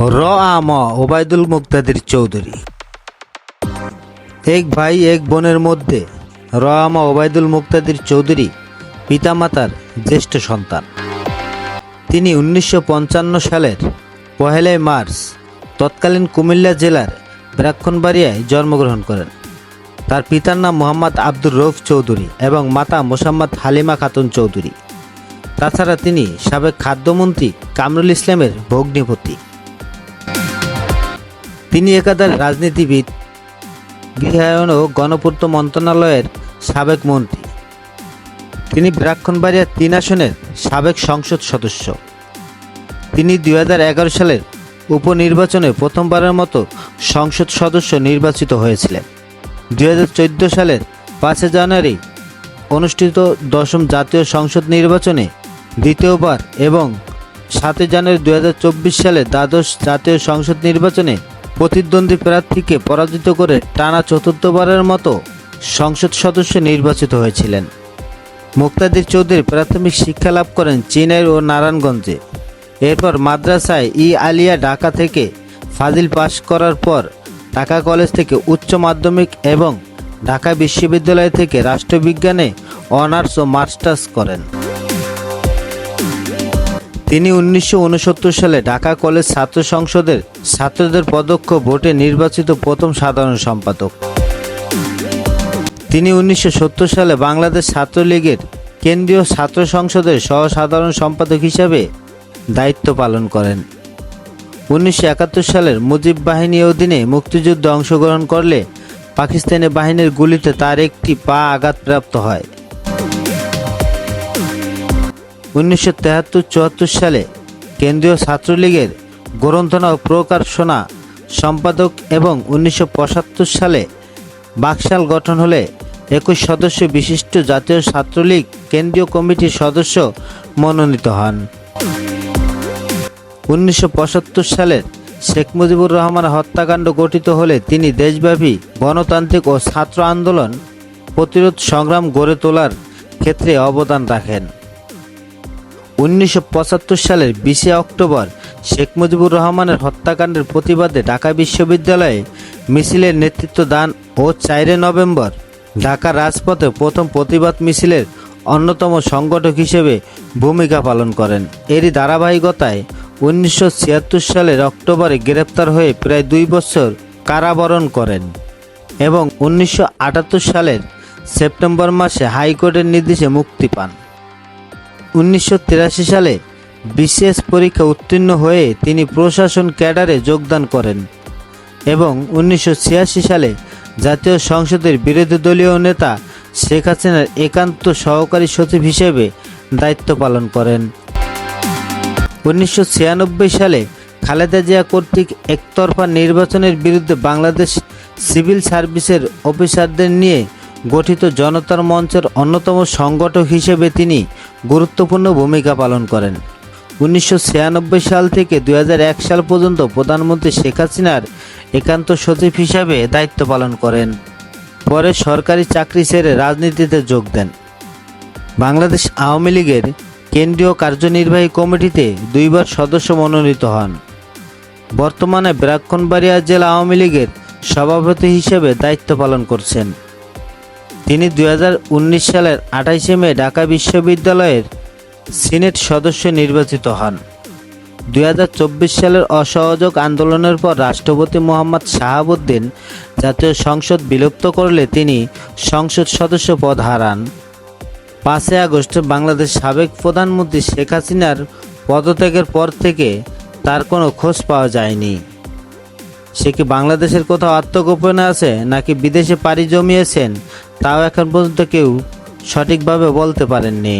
র আম ওবায়দুল মুক্তাদির চৌধুরী। এক ভাই এক বোনের মধ্যে র আম ওবায়দুল মুক্তাদির চৌধুরী পিতামাতার জ্যেষ্ঠ সন্তান। তিনি উনিশশো পঞ্চান্ন সালের পহেলাই মার্চ তৎকালীন কুমিল্লা জেলার ব্রাক্ষণবাড়িয়ায় জন্মগ্রহণ করেন। তার পিতার নাম মোহাম্মদ আব্দুর রৌফ চৌধুরী এবং মাতা মোসাম্মদ হালিমা খাতুন চৌধুরী। তাছাড়া তিনি সাবেক খাদ্যমন্ত্রী কামরুল ইসলামের ভগ্নিপতি। তিনি একাধারে রাজনীতিবিদ, গৃহায়ন ও গণপূর্ত মন্ত্রণালয়ের সাবেক মন্ত্রী। তিনি ব্রাক্ষণবাড়িয়া তিন আসনের সাবেক সংসদ সদস্য। তিনি দু হাজার এগারো সালের উপনির্বাচনে প্রথমবারের মতো সংসদ সদস্য নির্বাচিত হয়েছিলেন। দু হাজার চোদ্দ সালের পাঁচই জানুয়ারি অনুষ্ঠিত দশম জাতীয় সংসদ নির্বাচনে দ্বিতীয়বার এবং সাতই জানুয়ারি দু হাজার চব্বিশ সালে দ্বাদশ জাতীয় সংসদ নির্বাচনে প্রতিদ্বন্দ্বী প্রার্থীকে পরাজিত করে টানা চতুর্থবারের মতো সংসদ সদস্য নির্বাচিত হয়েছিলেন। মুক্তাদির চৌধুরী প্রাথমিক শিক্ষা লাভ করেন চেন্নাই ও নারায়ণগঞ্জে। এরপর মাদ্রাসায় ই আলিয়া ঢাকা থেকে ফাজিল পাশ করার পর ঢাকা কলেজ থেকে উচ্চ মাধ্যমিক এবং ঢাকা বিশ্ববিদ্যালয় থেকে রাষ্ট্রবিজ্ঞানে অনার্স ও মাস্টার্স করেন। তিনি উনিশশো উনসত্তর সালে ঢাকা কলেজ ছাত্র সংসদের ছাত্রদের পদক্ষ ভোটে নির্বাচিত প্রথম সাধারণ সম্পাদক। তিনি উনিশশো সত্তর সালে বাংলাদেশ ছাত্রলীগের কেন্দ্রীয় ছাত্র সংসদের সহ সাধারণ সম্পাদক হিসাবে দায়িত্ব পালন করেন। উনিশশো একাত্তর সালের মুজিব বাহিনীর অধীনে মুক্তিযুদ্ধে অংশগ্রহণ করলে পাকিস্তানি বাহিনীর গুলিতে তার একটি পা আঘাতপ্রাপ্ত হয়। উনিশশো তেহাত্তর চুয়াত্তর সালে কেন্দ্রীয় ছাত্রলীগের গ্রন্থনা ও প্রকাশনা সম্পাদক এবং উনিশশো পঁচাত্তর সালে বাকশাল গঠন হলে একুশ সদস্য বিশিষ্ট জাতীয় ছাত্রলীগ কেন্দ্রীয় কমিটির সদস্য মনোনীত হন। উনিশশো পঁচাত্তর সালের শেখ মুজিবুর রহমান হত্যাকাণ্ড গঠিত হলে তিনি দেশব্যাপী গণতান্ত্রিক ও ছাত্র আন্দোলন প্রতিরোধ সংগ্রাম গড়ে তোলার ক্ষেত্রে অবদান রাখেন। উনিশশো পঁচাত্তর সালের বিশে অক্টোবর শেখ মুজিবুর রহমানের হত্যাকাণ্ডের প্রতিবাদে ঢাকা বিশ্ববিদ্যালয়ে মিছিলের নেতৃত্ব দান ও চারে নভেম্বর ঢাকা রাজপথে প্রথম প্রতিবাদ মিছিলের অন্যতম সংগঠক হিসেবে ভূমিকা পালন করেন। এরই ধারাবাহিকতায় উনিশশো ছিয়াত্তর সালের অক্টোবরে গ্রেপ্তার হয়ে প্রায় দুই বছর কারাবরণ করেন এবং উনিশশো আটাত্তর সালের সেপ্টেম্বর মাসে হাইকোর্টের নির্দেশে মুক্তি পান। উনিশশো তিরাশি সালে বিশেষ পরীক্ষা উত্তীর্ণ হয়ে তিনি প্রশাসন ক্যাডারে যোগদান করেন এবং উনিশশো ছিয়াশি সালে জাতীয় সংসদের বিরোধী দলীয় নেতা শেখ হাসিনার একান্ত সহকারী সচিব হিসেবে দায়িত্ব পালন করেন। উনিশশো ছিয়ানব্বই সালে খালেদা জিয়া কর্তৃক একতরফা নির্বাচনের বিরুদ্ধে বাংলাদেশ সিভিল সার্ভিসের অফিসারদের নিয়ে গঠিত জনতার মঞ্চের অন্যতম সংগঠক হিসেবে তিনি গুরুত্বপূর্ণ ভূমিকা পালন করেন। উনিশশো ছিয়ানব্বই সাল থেকে দুই হাজার এক সাল পর্যন্ত প্রধানমন্ত্রী শেখ হাসিনার একান্ত সচিব হিসাবে দায়িত্ব পালন করেন। পরে সরকারি চাকরি ছেড়ে রাজনীতিতে যোগ দেন। বাংলাদেশ আওয়ামী লীগের কেন্দ্রীয় কার্যনির্বাহী কমিটিতে দুইবার সদস্য মনোনীত হন। বর্তমানে ব্রাক্ষণবাড়িয়া জেলা আওয়ামী লীগের সভাপতি হিসেবে দায়িত্ব পালন করছেন। তিনি দু হাজার উনিশ সালের আঠাইশে মে ঢাকা বিশ্ববিদ্যালয়ের সিনেট সদস্য নির্বাচিত হন। দু হাজার চব্বিশ সালের অসহযোগ আন্দোলনের পর রাষ্ট্রপতি মোহাম্মদ শাহাবুদ্দিন জাতীয় সংসদ বিলুপ্ত করলে তিনি সংসদ সদস্য পদ হারান। পাঁচই আগস্ট বাংলাদেশ সাবেক প্রধানমন্ত্রী শেখ হাসিনার পদত্যাগের পর থেকে তার কোনো খোঁজ পাওয়া যায়নি। সে কি বাংলাদেশের কোথাও আত্মগোপনে আছে, নাকি বিদেশে পাড়ি জমিয়েছেন? তাও এখন পর্যন্ত কেউ সঠিকভাবে বলতে পারেননি।